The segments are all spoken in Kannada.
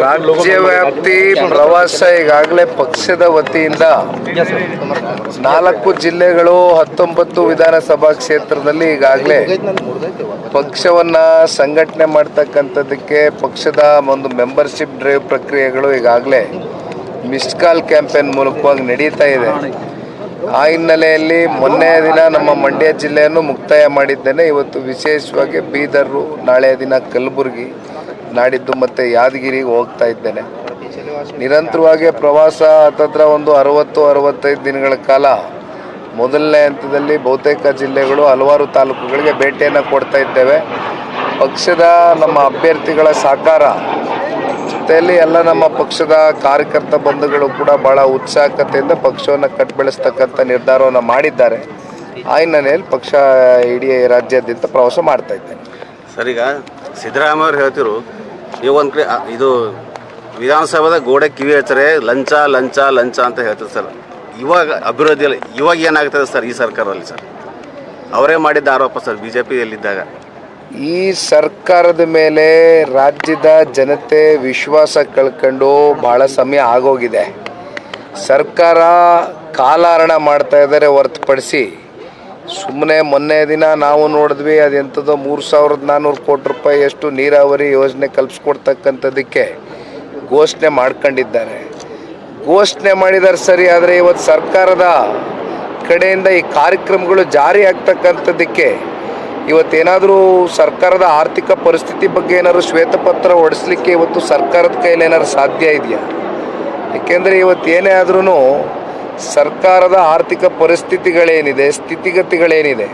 ರಾಜ್ಯ ವ್ಯಾಪ್ತಿ ಪ್ರವಾಸ ಈಗಾಗಲೇ ಪಕ್ಷದ ವತಿಯಿಂದ ನಾಲ್ಕು ಜಿಲ್ಲೆಗಳು ಹತ್ತೊಂಬತ್ತು ವಿಧಾನಸಭಾ ಕ್ಷೇತ್ರದಲ್ಲಿ ಈಗಾಗಲೇ ಪಕ್ಷವನ್ನ ಸಂಘಟನೆ ಮಾಡ್ತಕ್ಕಂಥದ್ದಕ್ಕೆ ಪಕ್ಷದ ಒಂದು ಮೆಂಬರ್ಶಿಪ್ ಡ್ರೈವ್ ಪ್ರಕ್ರಿಯೆಗಳು ಈಗಾಗಲೇ ಮಿಸ್ಡ್ ಕಾಲ್ ಕ್ಯಾಂಪೇನ್ ಮೂಲಕವಾಗಿ ನಡೀತಾ ಇದೆ ಆ ಹಿನ್ನೆಲೆಯಲ್ಲಿ ಮೊನ್ನೆಯ ದಿನ ನಮ್ಮ ಮಂಡ್ಯ ಜಿಲ್ಲೆಯನ್ನು ಮುಕ್ತಾಯ ಮಾಡಿದ್ದೇನೆ. ಇವತ್ತು ವಿಶೇಷವಾಗಿ ಬೀದರು ನಾಳೆಯ ದಿನ ಕಲಬುರಗಿ ನಾಡಿದ್ದು ಮತ್ತು ಯಾದಗಿರಿಗೆ ಹೋಗ್ತಾ ಇದ್ದೇನೆ. ನಿರಂತರವಾಗಿ ಪ್ರವಾಸ ಹತ್ತತ್ರ ಒಂದು ಅರವತ್ತು, ಅರವತ್ತೈದು ದಿನಗಳ ಕಾಲ ಮೊದಲನೇ ಹಂತದಲ್ಲಿ ಬಹುತೇಕ ಜಿಲ್ಲೆಗಳು ಹಲವಾರು ತಾಲೂಕುಗಳಿಗೆ ಭೇಟಿಯನ್ನು ಕೊಡ್ತಾ ಇದ್ದೇವೆ. ಪಕ್ಷದ ನಮ್ಮ ಅಭ್ಯರ್ಥಿಗಳ ಸಾಕಾರ ಜೊತೆಯಲ್ಲಿ ಎಲ್ಲ ನಮ್ಮ ಪಕ್ಷದ ಕಾರ್ಯಕರ್ತ ಬಂಧುಗಳು ಕೂಡ ಬಹಳ ಉತ್ಸಾಹಕತೆಯಿಂದ ಪಕ್ಷವನ್ನು ಕಟ್ ಬೆಳೆಸ್ತಕ್ಕಂಥ ನಿರ್ಧಾರವನ್ನು ಮಾಡಿದ್ದಾರೆ. ಆ ಹಿನ್ನೆಲೆಯಲ್ಲಿ ಪಕ್ಷ ಇಡೀ ರಾಜ್ಯಾದ್ಯಂತ ಪ್ರವಾಸ ಮಾಡ್ತಾ ಇದ್ದೇನೆ ಸರಿಗ ಸಿದ್ದರಾಮಯ್ಯ ಅವ್ರು ಹೇಳ್ತಿರು, ನೀವು ಒಂದು ಕಡೆ ಇದು ವಿಧಾನಸಭಾದ ಗೋಡೆ ಕಿವಿ ಹಚ್ಚರೆ ಲಂಚ ಲಂಚ ಲಂಚ ಅಂತ ಹೇಳ್ತಾರೆ ಸರ್. ಇವಾಗ ಅಭಿವೃದ್ಧಿಯಲ್ಲಿ, ಇವಾಗ ಏನಾಗ್ತದೆ ಸರ್ ಈ ಸರ್ಕಾರದಲ್ಲಿ ಸರ್? ಅವರೇ ಮಾಡಿದ್ದ ಆರೋಪ ಸರ್ ಬಿ ಜೆ ಪಿಯಲ್ಲಿದ್ದಾಗ ಈ ಸರ್ಕಾರದ ಮೇಲೆ ರಾಜ್ಯದ ಜನತೆ ವಿಶ್ವಾಸ ಕಳ್ಕೊಂಡು ಬಹಳ ಸಮಯ ಆಗೋಗಿದೆ. ಸರ್ಕಾರ ಕಾಲಹರಣ ಮಾಡ್ತಾ ಇದ್ದಾರೆ ಹೊರತುಪಡಿಸಿ. ಸುಮ್ಮನೆ ಮೊನ್ನೆ ದಿನ ನಾವು ನೋಡಿದ್ವಿ ಅದೆಂಥದ್ದು ಮೂರು ಸಾವಿರದ ನಾನ್ನೂರು ಕೋಟಿ ರೂಪಾಯಿ ಅಷ್ಟು ನೀರಾವರಿ ಯೋಜನೆ ಕಲ್ಪಿಸ್ಕೊಡ್ತಕ್ಕಂಥದ್ದಕ್ಕೆ ಘೋಷಣೆ ಮಾಡ್ಕೊಂಡಿದ್ದಾರೆ. ಘೋಷಣೆ ಮಾಡಿದ್ದಾರೆ ಸರಿ, ಆದರೆ ಇವತ್ತು ಸರ್ಕಾರದ ಕಡೆಯಿಂದ ಈ ಕಾರ್ಯಕ್ರಮಗಳು ಜಾರಿ ಆಗ್ತಕ್ಕಂಥದ್ದಕ್ಕೆ ಇವತ್ತೇನಾದರೂ ಸರ್ಕಾರದ ಆರ್ಥಿಕ ಪರಿಸ್ಥಿತಿ ಬಗ್ಗೆ ಏನಾದರೂ ಶ್ವೇತಪತ್ರ ಹೊಡಿಸ್ಲಿಕ್ಕೆ ಇವತ್ತು ಸರ್ಕಾರದ ಕೈಯಲ್ಲಿ ಏನಾದ್ರು ಸಾಧ್ಯ ಇದೆಯಾ? ಏಕೆಂದರೆ ಇವತ್ತು ಏನೇ ಆದ್ರೂ ಸರ್ಕಾರದ ಆರ್ಥಿಕ ಪರಿಸ್ಥಿತಿಗಳೇನಿದೆ, ಸ್ಥಿತಿಗತಿಗಳೇನಿದೆ,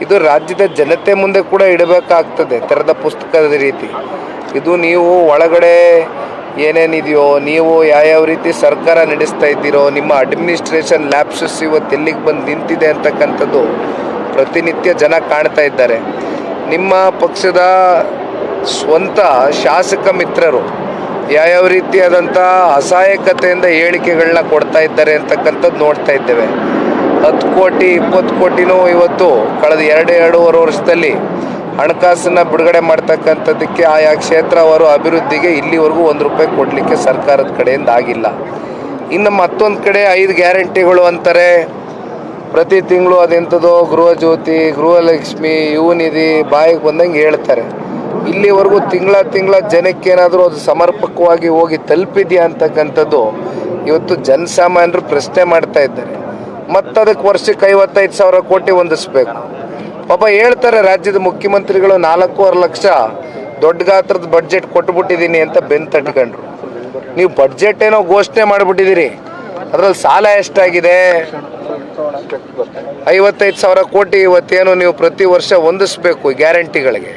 ಇದು ರಾಜ್ಯದ ಜನತೆ ಮುಂದೆ ಕೂಡ ಇಡಬೇಕಾಗ್ತದೆ ತೆರೆದ ಪುಸ್ತಕದ ರೀತಿ. ಇದು ನೀವು ಒಳಗಡೆ ಏನೇನಿದೆಯೋ ನೀವು ಯಾವ್ಯಾವ ರೀತಿ ಸರ್ಕಾರ ನಡೆಸ್ತಾ ಇದ್ದೀರೋ, ನಿಮ್ಮ ಅಡ್ಮಿನಿಸ್ಟ್ರೇಷನ್ ಲ್ಯಾಪ್ಸಸ್ ಇವತ್ತು ಎಲ್ಲಿಗೆ ಬಂದು ನಿಂತಿದೆ ಅಂತಕ್ಕಂಥದ್ದು ಪ್ರತಿನಿತ್ಯ ಜನ ಕಾಣ್ತಾ ಇದ್ದಾರೆ. ನಿಮ್ಮ ಪಕ್ಷದ ಸ್ವಂತ ಶಾಸಕ ಮಿತ್ರರು ಯಾವ್ಯಾವ ರೀತಿಯಾದಂಥ ಅಸಹಾಯಕತೆಯಿಂದ ಹೇಳಿಕೆಗಳನ್ನ ಕೊಡ್ತಾ ಇದ್ದಾರೆ ಅಂತಕ್ಕಂಥದ್ದು ನೋಡ್ತಾ ಇದ್ದೇವೆ. ಹತ್ತು ಕೋಟಿ, ಇಪ್ಪತ್ತು ಕೋಟಿನೂ ಇವತ್ತು ಕಳೆದ ಎರಡು, ಎರಡೂವರೆ ವರ್ಷದಲ್ಲಿ ಹಣಕಾಸನ್ನು ಬಿಡುಗಡೆ ಮಾಡ್ತಕ್ಕಂಥದ್ದಕ್ಕೆ ಆಯಾ ಕ್ಷೇತ್ರವಾರು ಅಭಿವೃದ್ಧಿಗೆ ಇಲ್ಲಿವರೆಗೂ ಒಂದು ರೂಪಾಯಿ ಕೊಡಲಿಕ್ಕೆ ಸರ್ಕಾರದ ಕಡೆಯಿಂದ ಆಗಿಲ್ಲ. ಇನ್ನು ಮತ್ತೊಂದು ಕಡೆ ಐದು ಗ್ಯಾರಂಟಿಗಳು ಅಂತಾರೆ. ಪ್ರತಿ ತಿಂಗಳು ಅದೆಂಥದೋ ಗೃಹಜ್ಯೋತಿ ಗೃಹಲಕ್ಷ್ಮಿ, ಯುವನಿಧಿ ಬಾಯಿಗೆ ಬಂದಂಗೆ ಹೇಳ್ತಾರೆ. ಇಲ್ಲಿವರೆಗೂ ತಿಂಗಳ ತಿಂಗಳ ಜನಕ್ಕೇನಾದರೂ ಅದು ಸಮರ್ಪಕವಾಗಿ ಹೋಗಿ ತಲುಪಿದೆಯಾ ಅಂತಕ್ಕಂಥದ್ದು ಇವತ್ತು ಜನಸಾಮಾನ್ಯರು ಪ್ರಶ್ನೆ ಮಾಡ್ತಾ ಇದ್ದಾರೆ. ಮತ್ತದಕ್ಕೆ ವರ್ಷಕ್ಕೆ ಐವತ್ತೈದು ಸಾವಿರ ಕೋಟಿ ಹೊಂದಿಸ್ಬೇಕು. ಪಾಪ ಹೇಳ್ತಾರೆ ರಾಜ್ಯದ ಮುಖ್ಯಮಂತ್ರಿಗಳು ನಾಲ್ಕೂವರೆ ಲಕ್ಷ ದೊಡ್ಡ ಗಾತ್ರದ ಬಡ್ಜೆಟ್ ಕೊಟ್ಬಿಟ್ಟಿದ್ದೀನಿ ಅಂತ ಬೆನ್ ತಟ್ಕೊಂಡ್ರು. ನೀವು ಬಡ್ಜೆಟ್ ಏನೋ ಘೋಷಣೆ ಮಾಡಿಬಿಟ್ಟಿದ್ದೀರಿ. ಅದರಲ್ಲಿ ಸಾಲ ಎಷ್ಟಾಗಿದೆ? ಐವತ್ತೈದು ಸಾವಿರ ಕೋಟಿ ಇವತ್ತೇನು ನೀವು ಪ್ರತಿ ವರ್ಷ ಹೊಂದಿಸ್ಬೇಕು ಗ್ಯಾರಂಟಿಗಳಿಗೆ.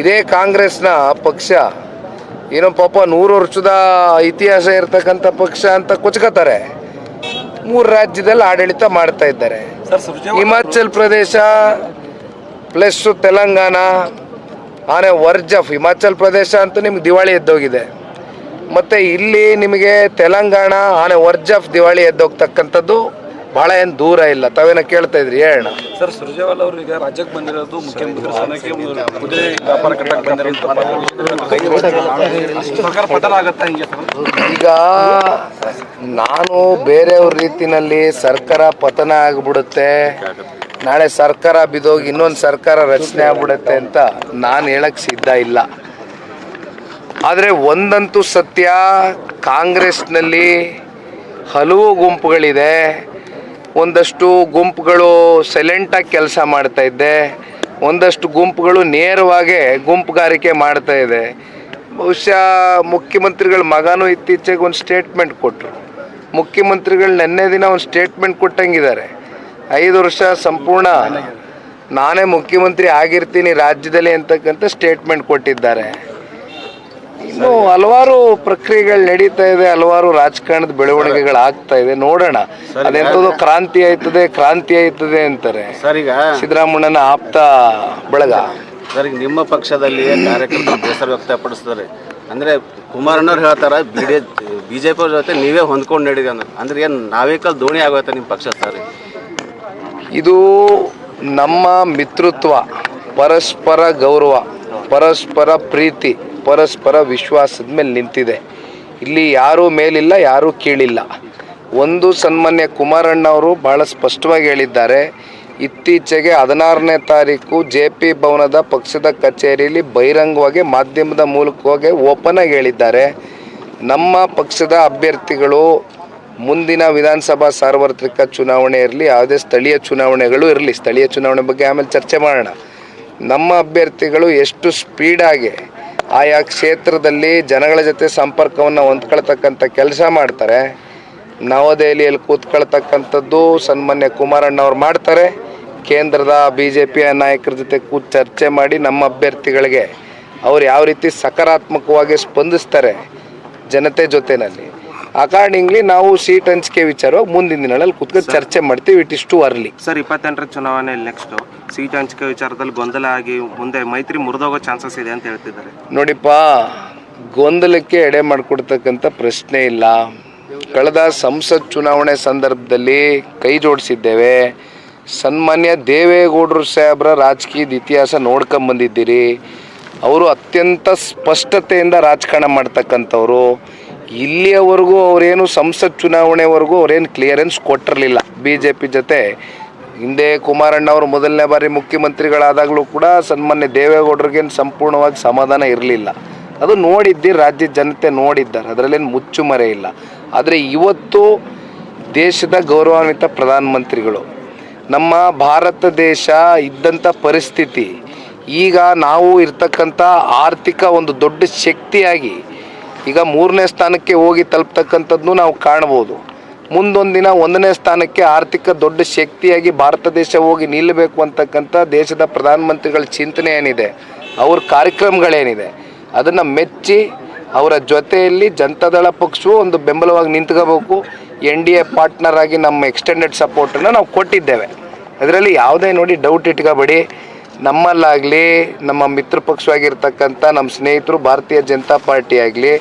ಇದೇ ಕಾಂಗ್ರೆಸ್ನ ಪಕ್ಷ. ಏನೋ ಪಾಪ ನೂರು ವರ್ಷದ ಇತಿಹಾಸ ಇರತಕ್ಕಂಥ ಪಕ್ಷ ಅಂತ ಕೊಚ್ಕೋತಾರೆ ಮೂರು ರಾಜ್ಯದಲ್ಲಿ ಆಡಳಿತ ಮಾಡ್ತಾ ಇದ್ದಾರೆ. ಹಿಮಾಚಲ್ ಪ್ರದೇಶ ಪ್ಲಸ್ ತೆಲಂಗಾಣ ಆನೆ ವರ್ಜ್ ಆಫ್ ಹಿಮಾಚಲ್ ಪ್ರದೇಶ ಅಂತೂ ನಿಮ್ಗೆ ದಿವಾಳಿ ಎದ್ದೋಗಿದೆ. ಮತ್ತು ಇಲ್ಲಿ ನಿಮಗೆ ತೆಲಂಗಾಣ ಆನೆ ವರ್ಜ್ ಆಫ್ ದಿವಾಳಿ ಎದ್ದೋಗ್ತಕ್ಕಂಥದ್ದು ಬಹಳ ಏನು ದೂರ ಇಲ್ಲ. ತಾವೇನ ಕೇಳ್ತಾ ಇದ್ರಿ? ಹೇಳೋಣ ಸರ್ ಸುರ್ಜೇವಾಲ ಅವರು ಈಗ ರಾಜ್ಯಕ್ಕೆ ಬಂದಿರೋದು ಮುಖ್ಯಮಂತ್ರಿ ಸ್ಥಾನಕ್ಕೆ ಒಂದು ಕುದುರೆ ವ್ಯಾಪಾರ ಕಟ್ಟಕ್ಕೆ ಬಂದಿರೋದು ಸರ್ಕಾರ ಪತನ ಆಗತ್ತಾ ಹಿಂಗೆ ಸರ್? ಈಗ ನಾನು ಬೇರೆಯವ್ರ ರೀತಿನಲ್ಲಿ ಸರ್ಕಾರ ಪತನ ಆಗ್ಬಿಡುತ್ತೆ. ನಾಳೆ ಸರ್ಕಾರ ಬಿದ್ದೋಗಿ ಇನ್ನೊಂದು ಸರ್ಕಾರ ರಚನೆ ಆಗ್ಬಿಡತ್ತೆ ಅಂತ ನಾನು ಹೇಳಕ್ ಸಿದ್ಧ ಇಲ್ಲ. ಆದರೆ ಒಂದಂತೂ ಸತ್ಯ, ಕಾಂಗ್ರೆಸ್ನಲ್ಲಿ ಹಲವು ಗುಂಪುಗಳಿದೆ. ಒಂದಷ್ಟು ಗುಂಪುಗಳು ಸೈಲೆಂಟಾಗಿ ಕೆಲಸ ಮಾಡ್ತಾ ಇದ್ದೆ. ಒಂದಷ್ಟು ಗುಂಪುಗಳು ನೇರವಾಗಿ ಗುಂಪುಗಾರಿಕೆ ಮಾಡ್ತಾ ಇದೆ. ಬಹುಶಃ ಮುಖ್ಯಮಂತ್ರಿಗಳ ಮಗನೂ ಇತ್ತೀಚೆಗೆ ಒಂದು ಸ್ಟೇಟ್ಮೆಂಟ್ ಕೊಟ್ಟರು ಮುಖ್ಯಮಂತ್ರಿಗಳು ನೆನ್ನೆ ದಿನ ಒಂದು ಸ್ಟೇಟ್ಮೆಂಟ್ ಕೊಟ್ಟಂಗಿದ್ದಾರೆ. ಐದು ವರ್ಷ ಸಂಪೂರ್ಣ ನಾನೇ ಮುಖ್ಯಮಂತ್ರಿ ಆಗಿರ್ತೀನಿ ರಾಜ್ಯದಲ್ಲಿ ಅಂತಕ್ಕಂಥ ಸ್ಟೇಟ್ಮೆಂಟ್ ಕೊಟ್ಟಿದ್ದಾರೆ. ಇನ್ನು ಹಲವಾರು ಪ್ರಕ್ರಿಯೆಗಳು ನಡೀತಾ ಇದೆ ಹಲವಾರು ರಾಜಕಾರಣದ ಬೆಳವಣಿಗೆಗಳು ಆಗ್ತಾ ಇದೆ. ನೋಡೋಣ. ಅದೆಂಥದ್ದು ಕ್ರಾಂತಿ ಆಯ್ತದೆ ಕ್ರಾಂತಿ ಆಯ್ತದೆ ಅಂತಾರೆ. ಸಿದ್ದರಾಮಣ್ಣನ ಆಪ್ತ ಬಳಗ. ಸರ್ ನಿಮ್ಮ ಪಕ್ಷದಲ್ಲಿ ಕಾರ್ಯಕರ್ತರು ಬೇಸರ ವ್ಯಕ್ತಪಡಿಸ್ತಾರೆ. ಅಂದರೆ ಕುಮಾರಣ್ಣವ್ರು ಹೇಳ್ತಾರೆ ಬಿ ಡಿ ಬಿ ಜೆ ಪಿ ಜೊತೆ ನೀವೇ ಹೊಂದ್ಕೊಂಡು ನಡೀರಿ ಅಂದ್ರೆ ಅಂದ್ರೆ ಏನು ನಾವೇ ಕಲ್ ದೋಣಿ ಆಗೋಯ್ತೆ ನಿಮ್ಮ ಪಕ್ಷ ಸರ್? ಇದು ನಮ್ಮ ಮಿತ್ರತ್ವ ಪರಸ್ಪರ ಗೌರವ, ಪರಸ್ಪರ ಪ್ರೀತಿ, ಪರಸ್ಪರ ವಿಶ್ವಾಸದ ಮೇಲೆ ನಿಂತಿದೆ. ಇಲ್ಲಿ ಯಾರೂ ಮೇಲಿಲ್ಲ, ಯಾರೂ ಕೀಳಿಲ್ಲ. ಒಂದು ಸನ್ಮಾನ್ಯ ಕುಮಾರಣ್ಣವರು ಬಹಳ ಸ್ಪಷ್ಟವಾಗಿ ಹೇಳಿದ್ದಾರೆ, ಇತ್ತೀಚೆಗೆ ಹದಿನಾರನೇ ತಾರೀಕು ಜೆ ಪಿ ಭವನದ ಪಕ್ಷದ ಕಚೇರಿಯಲ್ಲಿ ಬಹಿರಂಗವಾಗಿ ಮಾಧ್ಯಮದ ಮೂಲಕವಾಗಿ ಓಪನ್ ಆಗಿ ಹೇಳಿದ್ದಾರೆ. ನಮ್ಮ ಪಕ್ಷದ ಅಭ್ಯರ್ಥಿಗಳು ಮುಂದಿನ ವಿಧಾನಸಭಾ ಸಾರ್ವತ್ರಿಕ ಚುನಾವಣೆ ಇರಲಿ, ಯಾವುದೇ ಸ್ಥಳೀಯ ಚುನಾವಣೆಗಳು ಇರಲಿ. ಸ್ಥಳೀಯ ಚುನಾವಣೆ ಬಗ್ಗೆ ಆಮೇಲೆ ಚರ್ಚೆ ಮಾಡೋಣ. ನಮ್ಮ ಅಭ್ಯರ್ಥಿಗಳು ಎಷ್ಟು ಸ್ಪೀಡಾಗಿ ಆಯಾ ಕ್ಷೇತ್ರದಲ್ಲಿ ಜನಗಳ ಜೊತೆ ಸಂಪರ್ಕವನ್ನು ಹೊಂದ್ಕೊಳ್ತಕ್ಕಂಥ ಕೆಲಸ ಮಾಡ್ತಾರೆ. ನವದೆಹಲಿಯಲ್ಲಿ ಕೂತ್ಕೊಳ್ತಕ್ಕಂಥದ್ದು ಸನ್ಮಾನ್ಯ ಕುಮಾರಣ್ಣವ್ರು ಮಾಡ್ತಾರೆ. ಕೇಂದ್ರದ ಬಿ ಜೆ ಪಿಯ ನಾಯಕರ ಜೊತೆ ಕೂತ್ ಚರ್ಚೆ ಮಾಡಿ ನಮ್ಮ ಅಭ್ಯರ್ಥಿಗಳಿಗೆ ಅವ್ರು ಯಾವ ರೀತಿ ಸಕಾರಾತ್ಮಕವಾಗಿ ಸ್ಪಂದಿಸ್ತಾರೆ ಜನತೆ ಜೊತೆನಲ್ಲಿ. ಅಕಾರ್ಡಿಂಗ್ಲಿ ನಾವು ಸೀಟ್ ಹಂಚಿಕೆ ವಿಚಾರವಾಗಿ ಮುಂದಿನ ದಿನಗಳಲ್ಲಿ ಕುತ್ಕೊಂಡು ಚರ್ಚೆ ಮಾಡ್ತೀವಿ. It is too early sir ಇಪ್ಪತ್ತೆಂಟರ ಚುನಾವಣೆ ನೆಕ್ಸ್ಟ್ ಸೀಟ್ ಹಂಚಿಕೆ ವಿಚಾರದಲ್ಲಿ ಗೊಂದಲ ಆಗಿ ಮುಂದೆ ಮೈತ್ರಿ ಮುರಿದೋಗೋ ಚಾನ್ಸಸ್ ಇದೆ ಅಂತ ಹೇಳ್ತಿದ್ದಾರೆ. ನೋಡಿಪ್ಪ ಗೊಂದಲಕ್ಕೆ ಎಡೆ ಮಾಡಿಕೊಡ್ತಕ್ಕಂಥ ಪ್ರಶ್ನೆ ಇಲ್ಲ. ಕಳೆದ ಸಂಸತ್ ಚುನಾವಣೆ ಸಂದರ್ಭದಲ್ಲಿ ಕೈ ಜೋಡಿಸಿದ್ದೇವೆ. ಸನ್ಮಾನ್ಯ ದೇವೇಗೌಡರು ಸಾಹೇಬ್ರ ರಾಜಕೀಯದ ಇತಿಹಾಸ ನೋಡ್ಕೊಂಬಂದಿದ್ದೀರಿ ಅವರು ಅತ್ಯಂತ ಸ್ಪಷ್ಟತೆಯಿಂದ ರಾಜಕಾರಣ ಮಾಡ್ತಕ್ಕಂಥವ್ರು. ಇಲ್ಲಿಯವರೆಗೂ ಅವರೇನು ಸಂಸತ್ ಚುನಾವಣೆವರೆಗೂ ಅವರೇನು ಕ್ಲಿಯರೆನ್ಸ್ ಕೊಟ್ಟಿರಲಿಲ್ಲ. ಬಿ ಜೆ ಪಿ ಜೊತೆ ಹಿಂದೆ ಕುಮಾರಣ್ಣ ಅವರು ಮೊದಲನೇ ಬಾರಿ ಮುಖ್ಯಮಂತ್ರಿಗಳಾದಾಗಲೂ ಕೂಡ ಸನ್ಮಾನ್ಯ ದೇವೇಗೌಡರಿಗೇನು ಸಂಪೂರ್ಣವಾಗಿ ಸಮಾಧಾನ ಇರಲಿಲ್ಲ. ಅದು ನೋಡಿದ್ದಿ ರಾಜ್ಯದ ಜನತೆ ನೋಡಿದ್ದಾರೆ. ಅದರಲ್ಲೇನು ಮುಚ್ಚುಮರೆ ಇಲ್ಲ. ಆದರೆ ಇವತ್ತು ದೇಶದ ಗೌರವಾನ್ವಿತ ಪ್ರಧಾನಮಂತ್ರಿಗಳು, ನಮ್ಮ ಭಾರತ ದೇಶ ಇದ್ದಂಥ ಪರಿಸ್ಥಿತಿ, ಈಗ ನಾವು ಇರ್ತಕ್ಕಂಥ ಆರ್ಥಿಕ ಒಂದು ದೊಡ್ಡ ಶಕ್ತಿಯಾಗಿ ಈಗ ಮೂರನೇ ಸ್ಥಾನಕ್ಕೆ ಹೋಗಿ ತಲುಪ್ತಕ್ಕಂಥದ್ದು ನಾವು ಕಾಣ್ಬೋದು. ಮುಂದೊಂದು ದಿನ ಒಂದನೇ ಸ್ಥಾನಕ್ಕೆ ಆರ್ಥಿಕ ದೊಡ್ಡ ಶಕ್ತಿಯಾಗಿ ಭಾರತ ದೇಶ ಹೋಗಿ ನಿಲ್ಲಬೇಕು ಅಂತಕ್ಕಂಥ ದೇಶದ ಪ್ರಧಾನಮಂತ್ರಿಗಳ ಚಿಂತನೆ ಏನಿದೆ, ಅವ್ರ ಕಾರ್ಯಕ್ರಮಗಳೇನಿದೆ, ಅದನ್ನು ಮೆಚ್ಚಿ ಅವರ ಜೊತೆಯಲ್ಲಿ ಜನತಾದಳ ಪಕ್ಷವು ಒಂದು ಬೆಂಬಲವಾಗಿ ನಿಂತ್ಕೋಬೇಕು. ಎನ್ ಡಿ ಎ ಪಾರ್ಟ್ನರ್ ಆಗಿ ನಮ್ಮ ಎಕ್ಸ್ಟೆಂಡೆಡ್ ಸಪೋರ್ಟನ್ನು ನಾವು ಕೊಟ್ಟಿದ್ದೇವೆ. ಅದರಲ್ಲಿ ಯಾವುದೇ ನೋಡಿ ಡೌಟ್ ಇಟ್ಕೋಬೇಡಿ. ನಮ್ಮಲ್ಲಾಗಲಿ ನಮ್ಮ ಮಿತ್ರ ಪಕ್ಷವಾಗಿರ್ತಕ್ಕಂಥ ನಮ್ಮ ಸ್ನೇಹಿತರು ಭಾರತೀಯ ಜನತಾ ಪಾರ್ಟಿ ಆಗಲಿ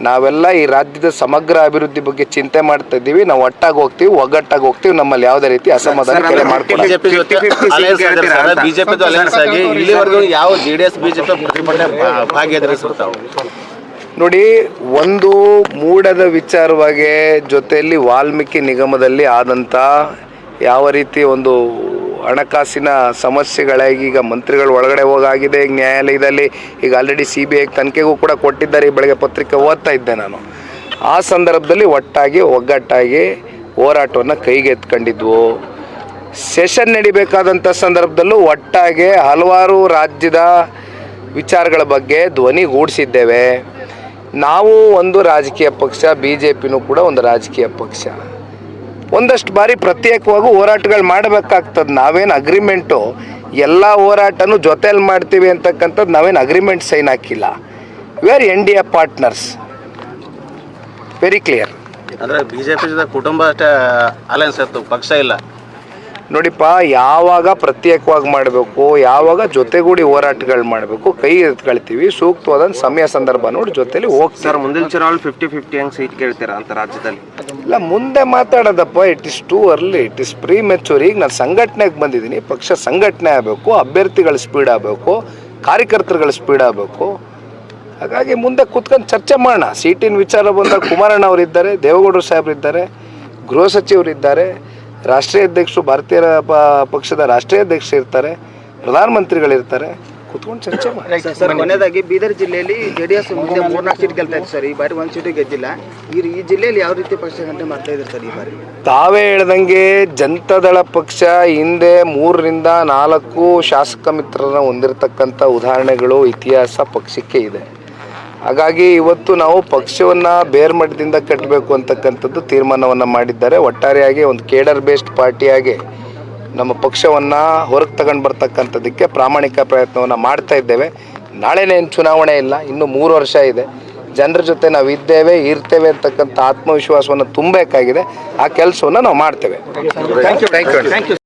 ನಾವೆಲ್ಲ ಈ ರಾಜ್ಯದ ಸಮಗ್ರ ಅಭಿವೃದ್ಧಿ ಬಗ್ಗೆ ಚಿಂತೆ ಮಾಡ್ತಾ ಇದ್ದೀವಿ. ನಾವು ಒಟ್ಟಾಗಿ ಹೋಗ್ತೀವಿ ಒಗ್ಗಟ್ಟಾಗಿ ಹೋಗ್ತೀವಿ ನಮ್ಮಲ್ಲಿ ಯಾವುದೇ ರೀತಿ ಅಸಮಾಧಾನ ಕೆಲ ಮಾಡ್ಕೊಳ್ಳೋದು ಬಿಜೆಪಿ ಜೊತೆ 50-50 ಅಲಯನ್ಸ್ seat ಆಗಿದೆ ಸರ್ ಹೇಳ್ತೀರಾ ಬಿಜೆಪಿ ಅಲಯನ್ಸ್ ಇಲ್ಲಿವರೆಗೂ ಯಾವ ಜೆ ಎಸ್ ಬಿಜೆಪಿ ಪ್ರತಿಭಟನೆ ಭಾ- ಭಾಗಿಯಾದ್ರೆ ನೋಡಿ ಒಂದು ಮೂಡದ ವಿಚಾರವಾಗಿ ಜೊತೆಯಲ್ಲಿ ವಾಲ್ಮೀಕಿ ನಿಗಮದಲ್ಲಿ ಆದಂಥ ಯಾವ ರೀತಿ ಒಂದು ಹಣಕಾಸಿನ ಸಮಸ್ಯೆಗಳಾಗಿ ಈಗ ಮಂತ್ರಿಗಳು ಒಳಗಡೆ ಹೋಗಾಗಿದೆ ನ್ಯಾಯಾಲಯದಲ್ಲಿ ಈಗ ಆಲ್ರೆಡಿ ಸಿ ಬಿ ಐ ತನಿಖೆಗೂ ಕೂಡ ಕೊಟ್ಟಿದ್ದಾರೆ, ಈ ಬೆಳಗ್ಗೆ ಪತ್ರಿಕೆ ಓದ್ತಾ ಇದ್ದೆ ನಾನು. ಆ ಸಂದರ್ಭದಲ್ಲಿ ಒಟ್ಟಾಗಿ, ಒಗ್ಗಟ್ಟಾಗಿ ಹೋರಾಟವನ್ನು ಕೈಗೆತ್ಕೊಂಡಿದ್ವು ಸೆಷನ್ ನಡಿಬೇಕಾದಂಥ ಸಂದರ್ಭದಲ್ಲೂ ಒಟ್ಟಾಗಿ ಹಲವಾರು ರಾಜ್ಯದ ವಿಚಾರಗಳ ಬಗ್ಗೆ ಧ್ವನಿಗೂಡಿಸಿದ್ದೇವೆ ನಾವು ಒಂದು ರಾಜಕೀಯ ಪಕ್ಷ ಬಿ ಜೆ ಪಿನೂ ಕೂಡ ಒಂದು ರಾಜಕೀಯ ಪಕ್ಷ. ಒಂದಷ್ಟು ಬಾರಿ ಪ್ರತ್ಯೇಕವಾಗಿ ಹೋರಾಟಗಳು ಮಾಡಬೇಕಾಗ್ತದೆ. ನಾವೇನು ಅಗ್ರಿಮೆಂಟು ಎಲ್ಲ ಹೋರಾಟನೂ ಜೊತೆಯಲ್ಲಿ ಮಾಡ್ತೀವಿ ಅಂತಕ್ಕಂಥದ್ದು ನಾವೇನು ಅಗ್ರಿಮೆಂಟ್ ಸೈನ್ ಹಾಕಿಲ್ಲ. We are N D A partners very clear ಅಂದ್ರೆ ಬಿಜೆಪಿ ಜೊತೆ ಕುಟುಂಬ ಅಷ್ಟೇ ಅಲಯನ್ಸ್ ಇತ್ತು, ಪಕ್ಷ ಇಲ್ಲ. ನೋಡಿಪ್ಪ ಯಾವಾಗ ಪ್ರತ್ಯೇಕವಾಗಿ ಮಾಡಬೇಕು ಯಾವಾಗ ಜೊತೆಗೂಡಿ ಹೋರಾಟಗಳು ಮಾಡಬೇಕು ಕೈ ಎತ್ಕೊಳ್ತೀವಿ ಸೂಕ್ತವಾದ ಸಮಯ ಸಂದರ್ಭ ನೋಡಿ ಜೊತೆಲಿ ಹೋಗ್ತಾರೆ ಸರ್ ಮುಂದಿನ ಚುನಾವಣೆ ಫಿಫ್ಟಿ ಫಿಫ್ಟಿ ಹೆಂಗೆ ಸೀಟ್ ಕೇಳ್ತೀರಾ ಅಂತ ರಾಜ್ಯದಲ್ಲಿ? ಇಲ್ಲ ಮುಂದೆ ಮಾತಾಡೋದಪ್ಪ it is too early it is premature ಈಗ ನಾನು ಸಂಘಟನೆಗೆ ಬಂದಿದ್ದೀನಿ ಪಕ್ಷ ಸಂಘಟನೆ ಆಗಬೇಕು ಅಭ್ಯರ್ಥಿಗಳು ಸ್ಪೀಡ್ ಆಗಬೇಕು ಕಾರ್ಯಕರ್ತರುಗಳು ಸ್ಪೀಡ್ ಆಗಬೇಕು. ಹಾಗಾಗಿ ಮುಂದೆ ಕೂತ್ಕೊಂಡು ಚರ್ಚೆ ಮಾಡೋಣ. ಸೀಟಿನ ವಿಚಾರ ಬಂದಾಗ ಕುಮಾರಣ್ಣ ಅವರಿದ್ದಾರೆ ದೇವೇಗೌಡರು ಸಾಹೇಬರಿದ್ದಾರೆ ಗೃಹ ಸಚಿವರಿದ್ದಾರೆ. ರಾಷ್ಟ್ರೀಯ ಅಧ್ಯಕ್ಷರು ಭಾರತೀಯ ಪ- ಪಕ್ಷದ ರಾಷ್ಟ್ರೀಯ ಅಧ್ಯಕ್ಷರು ಇರ್ತಾರೆ ಪ್ರಧಾನಮಂತ್ರಿಗಳಿರ್ತಾರೆ. ಕುತ್ಕೊಂಡು ಚರ್ಚೆ ಮಾಡಿ. ಸರ್ ಕೊನೆಯದಾಗಿ ಬೀದರ್ ಜಿಲ್ಲೆಯಲ್ಲಿ ಜೆಡಿಎಸ್ ಮುಂದೆ ಮೂರ್ನಾಲ್ಕು ಸೀಟ್ ಗೆಲ್ತಾ ಇದೆ ಸರ್ ಈ ಬಾರಿ ಒಂದು ಸೀಟು ಗೆದ್ದಿಲ್ಲ. ಈ ಈ ಜಿಲ್ಲೆಯಲ್ಲಿ ಯಾವ ರೀತಿ ಪಕ್ಷ ಗಂಟೆ ಮಾಡ್ತಾ ಇದ್ದಾರೆ ಸರ್ ಈ ಬಾರಿ? ತಾವೇ ಹೇಳ್ದಂಗೆ ಜನತಾದಳ ಪಕ್ಷ ಹಿಂದೆ ಮೂರರಿಂದ ನಾಲ್ಕು ಶಾಸಕ ಮಿತ್ರರನ್ನ ಹೊಂದಿರತಕ್ಕಂಥ ಉದಾಹರಣೆಗಳು ಇತಿಹಾಸ ಪಕ್ಷಕ್ಕೆ ಇದೆ. ಹಾಗಾಗಿ ಇವತ್ತು ನಾವು ಪಕ್ಷವನ್ನು ಬೇರ್ಮಠದಿಂದ ಕಟ್ಟಬೇಕು ಅಂತಕ್ಕಂಥದ್ದು ತೀರ್ಮಾನವನ್ನು ಮಾಡಿದ್ದಾರೆ. ಒಟ್ಟಾರೆಯಾಗಿ ಒಂದು ಕೇಡರ್ ಬೇಸ್ಡ್ ಪಾರ್ಟಿಯಾಗಿ ನಮ್ಮ ಪಕ್ಷವನ್ನು ಹೊರಗೆ ತಗೊಂಡು ಬರ್ತಕ್ಕಂಥದ್ದಕ್ಕೆ ಪ್ರಾಮಾಣಿಕ ಪ್ರಯತ್ನವನ್ನು ಮಾಡ್ತಾ ಇದ್ದೇವೆ. ನಾಳೆನೇ ಏನು ಚುನಾವಣೆ ಇಲ್ಲ ಇನ್ನು ಮೂರು ವರ್ಷ ಇದೆ. ಜನರ ಜೊತೆ ನಾವು ಇದ್ದೇವೆ ಇರ್ತೇವೆ ಅಂತಕ್ಕಂಥ ಆತ್ಮವಿಶ್ವಾಸವನ್ನು ತುಂಬಬೇಕಾಗಿದೆ. ಆ ಕೆಲಸವನ್ನು ನಾವು ಮಾಡ್ತೇವೆ. Thank you thank you